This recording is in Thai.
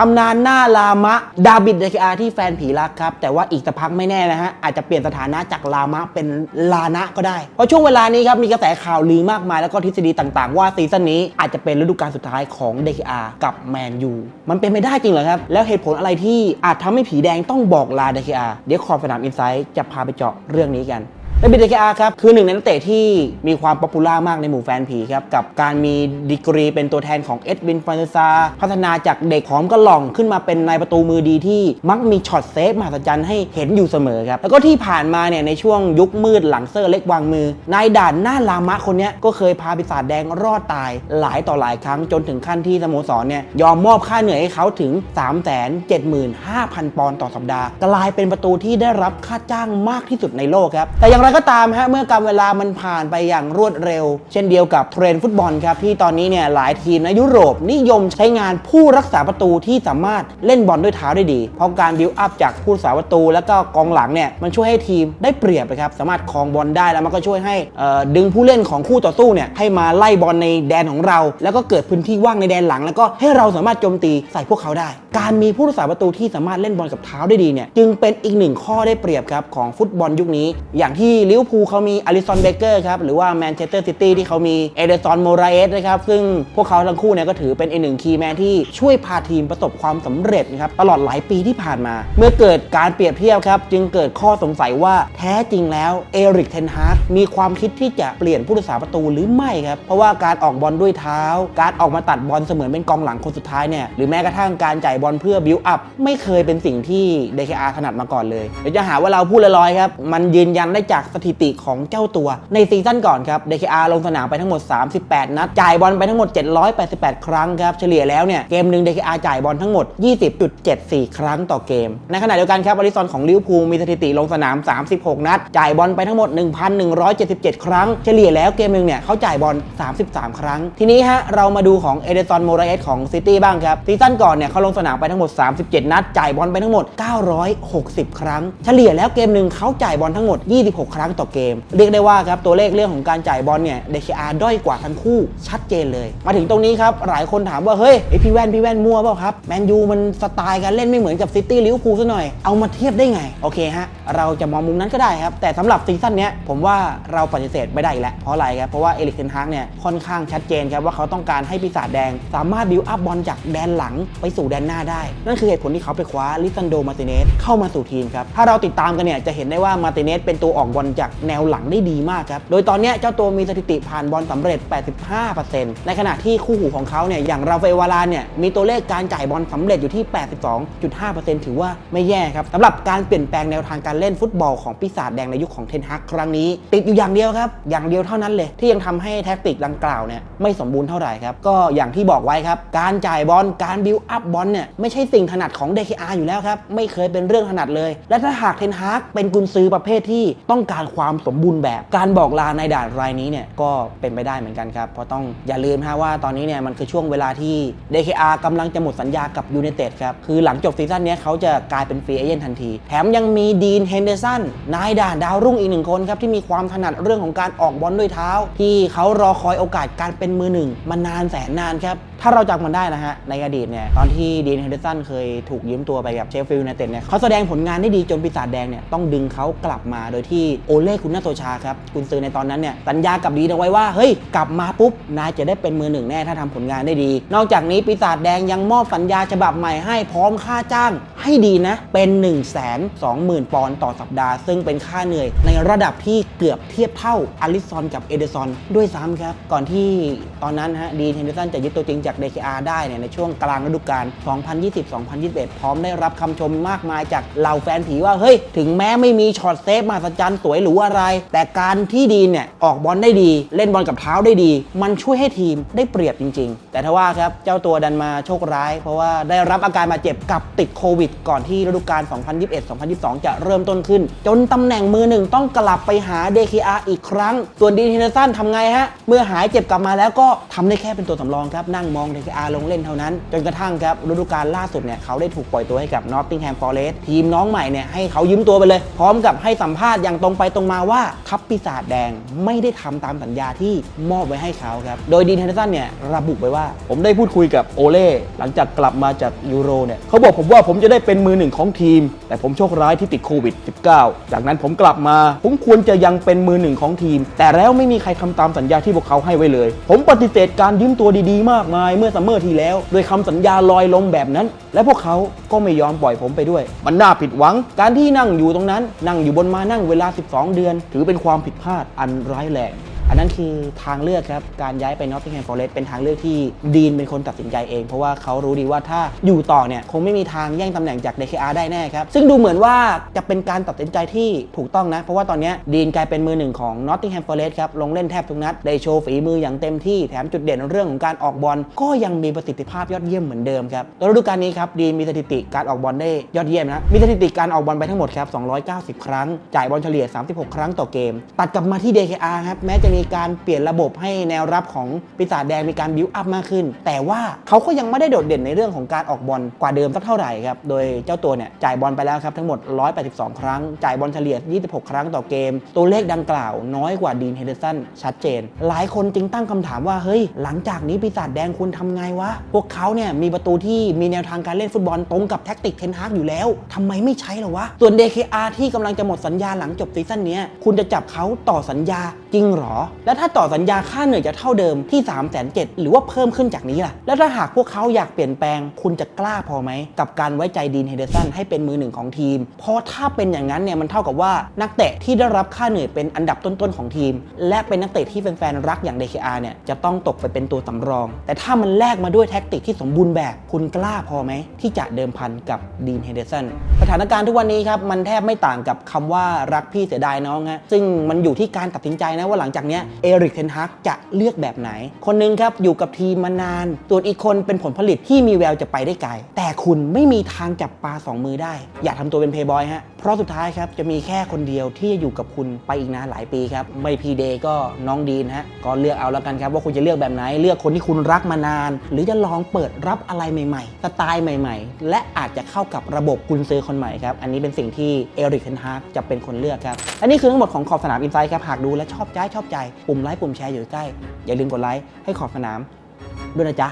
ตำนานหน้าลามะ ดาบิดเดคอาที่แฟนผีรักครับ แต่ว่าอีกสักพักไม่แน่นะฮะ อาจจะเปลี่ยนสถานะจากลามะเป็นลานะก็ได้ เพราะช่วงเวลานี้ครับ มีกระแสข่าวลือมากมายแล้วก็ทฤษฎีต่างๆ ว่าซีซั่นนี้อาจจะเป็นฤดูกาลสุดท้ายของ DKR กับแมนยูมันเป็นไปได้จริงเหรอครับ แล้วเหตุผลอะไรที่อาจทำให้ผีแดงต้องบอกลา DKR เดี๋ยวขอบสนามอินไซต์จะพาไปเจาะเรื่องนี้กัน และบิเดคอาครับคือหนึ่งในนักเตะที่มีความป๊อปปูล่ามากในหมู่แฟนผีครับกับการมีดีกรีเป็นตัวแทนของเอ็ดวินฟานเซซาพัฒนาจากเด็กหอมกระหล่องขึ้นมาเป็นนายประตูมือดีที่มักมีช็อตเซฟมหัศจรรย์ให้เห็นอยู่เสมอครับแล้วก็ที่ผ่านมาเนี่ยในช่วงยุคมืดหลังเซอร์เล็กวางมือนายด่านหน้าลามะคนนี้ก็เคยพาปีศาจแดงรอดตายหลายต่อหลายครั้งจนถึงขั้นที่สโมสรเนี่ยยอมมอบค่าเหนื่อยให้เขาถึง 375,000 ปอนด์ต่อสัปดาห์กลายเป็นประตูที่ได้รับค่าจ้างมากที่สุดในโลกครับแต่อย่างไรก็ตามฮะเมื่อการเวลามันผ่านไปอย่างรวดเร็ว เช่นเดียวกับเทรนฟุตบอลครับที่ตอนนี้เนี่ยหลายทีมในยุโรปนิยมใช้งานผู้รักษาประตูที่สามารถเล่นบอลด้วยเท้าได้ดี เพราะการบิวอัพจากผู้รักษาประตู แล้วก็กองหลังเนี่ยมันช่วยให้ทีมได้เปรียบนะครับสามารถครองบอลได้แล้วมันก็ช่วยให้ดึงผู้เล่นของคู่ต่อสู้เนี่ยให้มาไล่บอลในแดนของเรา แล้วก็เกิดพื้นที่ว่างในแดนหลัง แล้วก็ให้เราสามารถโจมตีใส่พวกเขาได้ การมีผู้รักษาประตูที่สามารถเล่นบอลกับเท้าได้ดีเนี่ยจึงเป็นอีกหนึ่งข้อได้เปรียบครับของฟุตบอลยุคนี้ อย่างที่ลิเวอร์พูลเขามีอลิซอนเบเกอร์ครับหรือว่าแมนเชสเตอร์ซิตี้ที่เขามีเอเดซอนโมราเอสนะครับซึ่งพวกเขาทั้งคู่เนี่ยก็ถือเป็นอีกหนึ่งคีย์แมนที่ช่วยพาทีมประสบความสำเร็จนะครับตลอดหลายปีที่ผ่านมา เมื่อเกิดการเปรียบเทียบครับจึงเกิดข้อสงสัยว่าแท้จริงแล้วเอริกเทนฮาร์กมีความคิดที่จะเปลี่ยนผู้รักษาประตูหรือไม่ครับเพราะว่าการออกบอลด้วยเท้า การออกมาตัดบอลเสมือนเป็นกองหลังคนสุดท้ายเนี่ยหรือแม้กระทั่งการจ่ายบอลเพื่อบิวอัพไม่เคยเป็นสิ่งที่ DKR ถนัดมาก่อนเลยเดี๋ยวจะหาว่าเราพูดลอยๆครับ มันยืนยันได้จากสถิติของเจ้าตัว ในซีซั่นก่อนครับ DKR ลงสนามไปทั้งหมด 38 นัด จ่ายบอลไปทั้งหมด 788 ครั้งครับ เฉลี่ยแล้วเนี่ย เกมหนึ่ง DKR จ่ายบอลทั้งหมด 20.74 ครั้งต่อเกม ในขณะเดียวกันครับอลิซอนของลิเวอร์พูลมีสถิติลงสนาม 36 นัด จ่ายบอลไปทั้งหมด 1,177 ครั้ง เฉลี่ยแล้วเกมหนึ่งเนี่ยเขาจ่ายบอล 33 ครั้ง ทีนี้ฮะเรามาดูของเอเดซอนโมราเอสของซิตี้บ้างครับซีซั่นก่อนเนี่ยเขาลงสนามไปทั้งหมด 37 นัด จ่ายบอลไปทั้งหมด 960 ครั้ง เฉลี่ยแล้วเกมหนึ่งเขาจ่ายบอลทั้งหมด 26 ครั้งต่อเกม เรียกได้ว่าครับตัวเลขเรื่องของการจ่ายบอลเนี่ย DKR ด้อยกว่าทั้งคู่ชัดเจนเลย มาถึงตรงนี้ครับหลายคนถามว่าเฮ้ยไอพี่แว่นพี่แว่นมั่วเปล่าครับแมนยูมันสไตล์การเล่นไม่เหมือนกับซิตี้ลิเวอร์พูลซะหน่อยเอามาเทียบได้ไงโอเคฮะเราจะมองมุมนั้นก็ได้ครับแต่สำหรับซีซั่นนี้ผมว่าเราปฏิเสธไม่ได้แล้วเพราะอะไรครับเพราะว่าเอลิกเทนฮากเนี่ยค่อนข้างชัดเจนครับว่าเขาต้องการให้ปีศาจแดง สามารถบิวอัพบอลจากแดนหลังไปสู่แดนหน้าได้ นั่นคือเหตุผลที่เขาไปคว้าลิซันโดมาติเนสเข้ามาสู่ทีมครับถ้าเราติดตามกันเนี่ยจะเห็นได้ว่ามาติเนสเป็นตัวออกบอลจากแนวหลังได้ดีมากครับโดยตอนนี้เจ้าตัวมีสถิติผ่านบอลสำเร็จ 85%ในขณะที่คู่หูของเขาเนี่ยอย่างราฟาเอลวารานเนี่ยมีตัวเลขการจ่ายบอลสำเร็จอยู่ที่ 82.5%ถือว่าไม่แย่ครับสำหรับการเปลี่ยนแปลงแนวทางการเล่นฟุตบอลของปีศาจแดงในยุคของเทนฮักครั้งนี้ ติดอยู่อย่างเดียวครับ อย่างเดียวเท่านั้นเลย ที่ยังทำให้แท็กติกดังกล่าวเนี่ยไม่สมบูรณ์เท่าไหร่ครับ ก็อย่างที่บอกไว้ครับ การจ่ายบอลการบิวอัพบอลเนี่ยไม่ใช่สิ่งถนัดของ DKR อยู่แล้วครับ ไม่เคยเป็นเรื่องถนัดเลย และถ้าหากเทนฮากเป็นกุนซือประเภทที่ต้องการความสมบูรณ์แบบ การบอกลาในด่านรายนี้เนี่ยก็เป็นไปได้เหมือนกันครับ เพราะต้องอย่าลืมนะว่าตอนนี้เนี่ยมันคือช่วงเวลาที่ DKR กำลังจะหมดสัญญากับยู i นเต็ดครับ คือหลังจบซีซั่นนี้เขาจะกลายเป็นฟรีเอเจนต์ทันที แถมยังมีดีนเฮนเดอร์สันนายด่านดาวรุ่งอีกหนึ่งคนครับที่มีความถนัดเรื่องของการออกบอลด้วยเท้า ที่เขารอคอยโอกาสการเป็นมือหนึ่งมานานแสนนานครับ ถ้าเราจำมันได้นะฮะ ในอดีตเนี่ย ตอนที่ดีนเฮนเดอร์สันเคยถูกยืมตัวไปกับเชฟฟิลด์ยูไนเต็ดเนี่ยเขาแสดงผลงานได้ดีจนปีศาจแดงเนี่ย ต้องดึงเขากลับมาโดยที่โอเล่คุณนาโตชาครับคุณซื้อในตอนนั้นเนี่ยสัญญากับดีนเอาไว้ว่าเฮ้ยกลับมาปุ๊บนายจะได้เป็นมือหนึ่งแน่ถ้าทำผลงานได้ดี นอกจากนี้ปีศาจแดงยังมอบสัญญาฉบับใหม่ให้พร้อมค่าจ้าง ให้ดีนะ เป็น 1 2 0 0 0 0 ปอนด์ต่อสัปดาห์ ซึ่งเป็นค่าเหนื่อย ในระดับที่เกือบเทียบเท่าอลิซอนกับเอเดซอนด้วยซ้ำครับ ก่อนที่ตอนนั้นฮะดีนเฮนเดอร์สันจะยึดตัวจริงจาก DKR ได้เนี่ยในช่วงกลางฤดูกาล 2020-2021 พร้อมได้รับคำชมมากมายจากเหล่าแฟนผีว่า เฮ้ย ถึงแม้ไม่มีช็อตเซฟมหัศจรรย์สวยหรูอะไร แต่การที่ดีนเนี่ยออกบอลได้ดี เล่นบอลกับเท้าได้ดี มันช่วยให้ทีมได้เปรียบจริง ๆ แต่ถ้าว่าครับเจ้าตัวดันมาโชคร้าย เพราะว่าได้รับอาการบาเจ็บกับติดโควิดก่อนที่ฤดูกาล 2021-2022 จะเริ่มต้นขึ้น จนตำแหน่งมือหนึ่งต้องกลับไปหา DKR อีกครั้ง ส่วนดีนเฮนสันทำไงฮะ เมื่อหายเจ็บกลับมาแล้วก็ทำได้แค่เป็นตัวสำรองครับ นั่งมอง DKR ลงเล่นเท่านั้น จนกระทั่งครับฤดูกาลล่าสุดเนี่ยเขาได้ถูกปล่อยตัวให้กับ Nottingham Forest ทีมน้องใหม่เนี่ยให้เขายืมตัวไปเลย พร้อมกับให้สัมภาษณ์อย่างตรงไปตรงมาว่าทัพปีศาจแดงไม่ได้ทำตามสัญญาที่มอบไว้ให้เขาครับโดยดีนเฮนสันเนี่ยระบุไว้ว่า ผมได้พูดคุยกับโอเล่หลังจากกลับมาจากยูโรเนี่ยเขาบอกผมว่าผมจะได้เป็นมือหนึ่งของทีม แต่ผมโชคร้ายที่ติดโควิด -19 จากนั้นผมกลับมา ผมควรจะยังเป็นมือหนึ่งของทีม แต่แล้วไม่มีใครทำตามสัญญาที่พวกเขาให้ไว้เลย ผมปฏิเสธการยืมตัวดีๆ มากมาย เมื่อซัมเมอร์ที่แล้ว โดยคำสัญญาลอยลมแบบนั้น และพวกเขาก็ไม่ยอมปล่อยผมไปด้วย มันน่าผิดหวัง การที่นั่งอยู่ตรงนั้น นั่งอยู่บนมานั่งเวลา 12 เดือน ถือเป็นความผิดพลาดอันร้ายแรง นนั้นคือทางเลือกครับ การย้ายไปนอตติงแฮมฟอเรสต์เป็นทางเลือกที่ดีนเป็นคนตัดสินใจเอง เพราะว่าเขารู้ดีว่าถ้าอยู่ต่อเนี่ย คงไม่มีทางแย่งตำแหน่งจาก DKR ได้แน่ครับ ซึ่งดูเหมือนว่าจะเป็นการตัดสินใจที่ถูกต้องนะ เพราะว่าตอนนี้ดีนกลายเป็นมือหนึ่งของนอตติงแฮมฟอเรสต์ครับ ลงเล่นแทบทุกนัด ได้โชว์ฝีมืออย่างเต็มที่ แถมจุดเด่นเรื่องของการออกบอลก็ยังมีประสิทธิภาพยอดเยี่ยมเหมือนเดิมครับแล้วฤดูกาลนี้ครับดีนมีสถิติการออกบอลได้ยอดเยี่ยมนะ มีสถิติการออกบอลไปทั้งหมดครับ290 ครั้ง จ่ายบอลเฉลี่ย 36 ครั้งต่อเกม ตัดกลับมาที่ DKR ครับแม้จะมีการเปลี่ยนระบบให้แนวรับของปีศาจแดงมีการบิวอัพมากขึ้น แต่ว่าเขาก็ยังไม่ได้โดดเด่นในเรื่องของการออกบอลกว่าเดิมสักเท่าไหร่ครับ โดยเจ้าตัวเนี่ยจ่ายบอลไปแล้วครับทั้งหมด 182 ครั้ง จ่ายบอลเฉลี่ย 26 ครั้งต่อเกม ตัวเลขดังกล่าวน้อยกว่าดีนเฮเดอร์สันชัดเจน หลายคนจึงตั้งคำถามว่าเฮ้ยหลังจากนี้ปีศาจแดงคุณทำไงวะพวกเขาเนี่ยมีประตูที่มีแนวทางการเล่นฟุตบอลตรงกับแท็กติกเทนฮากอยู่แล้วทำไมไม่ใช้หรอวะส่วน DKR ที่กำลังจะหมดสัญญาหลังจบซีซั่นนี้คุณจะจับเขาต่อสัญญาจริงหรอและถ้าต่อสัญญาค่าเหนื่อยจะเท่าเดิมที่ 3 7 0 0 0หรือว่าเพิ่มขึ้นจากนี้ล่ะ แล้วถ้าหากพวกเขาอยากเปลี่ยนแปลง คุณจะกล้าพอไหม กับการไว้ใจดีนเฮเดอร์สันให้เป็นมือหนึ่งของทีม เพราะถ้าเป็นอย่างนั้นเนี่ยมันเท่ากับว่านักเตะที่ได้รับค่าเหนื่อยเป็นอันดับต้นๆของทีม และเป็นนักเตะที่แฟนๆรักอย่าง DKR เนี่ยจะต้องตกไปเป็นตัวสำรอง แต่ถ้ามันแลกมาด้วยแท็กติกที่สมบูรณ์แบบคุณกล้าพอไหมที่จะเดิมพันกับดีนเฮเดอร์สันสถานการณ์ทุกวันนี้ครับมันแทบไม่ต่างกับคำว่ารักพี่เสียดายน้องฮะซึ่งมันอยู่ที่การตัดสินใจนะว่าหลังจากเนี้เอริกเทนฮากจะเลือกแบบไหน คนหนึงครับอยู่กับทีมมานานส่วนอีกคนเป็นผลผลิตที่มีแววจะไปได้ไกล แต่คุณไม่มีทางจับปลาสองมือได้ อย่าทำตัวเป็นเพย์บอยฮะ เพราะสุดท้ายครับจะมีแค่คนเดียวที่จะอยู่กับคุณไปอีกนานหลายปีครับ ไม่พีเดย์ก็น้องดีนฮะ ก็เลือกเอาแล้วกันครับว่าคุณจะเลือกแบบไหน เลือกคนที่คุณรักมานาน หรือจะลองเปิดรับอะไรใหม่ๆ สไตล์ใหม่ๆ และอาจจะเข้ากับระบบกุนซือคนใหม่ครับ อันนี้เป็นสิ่งที่เอริกเทนฮากจะเป็นคนเลือกครับ และนี่คือทั้งหมดของขอบสนามอินไซด์ครับ หากดูและชอบใจชอบใจปุ่มไลค์ปุ่มแชร์อยู่ใกล้ อย่าลืมกดไลค์ให้ขอบสนามด้วยนะจ๊ะ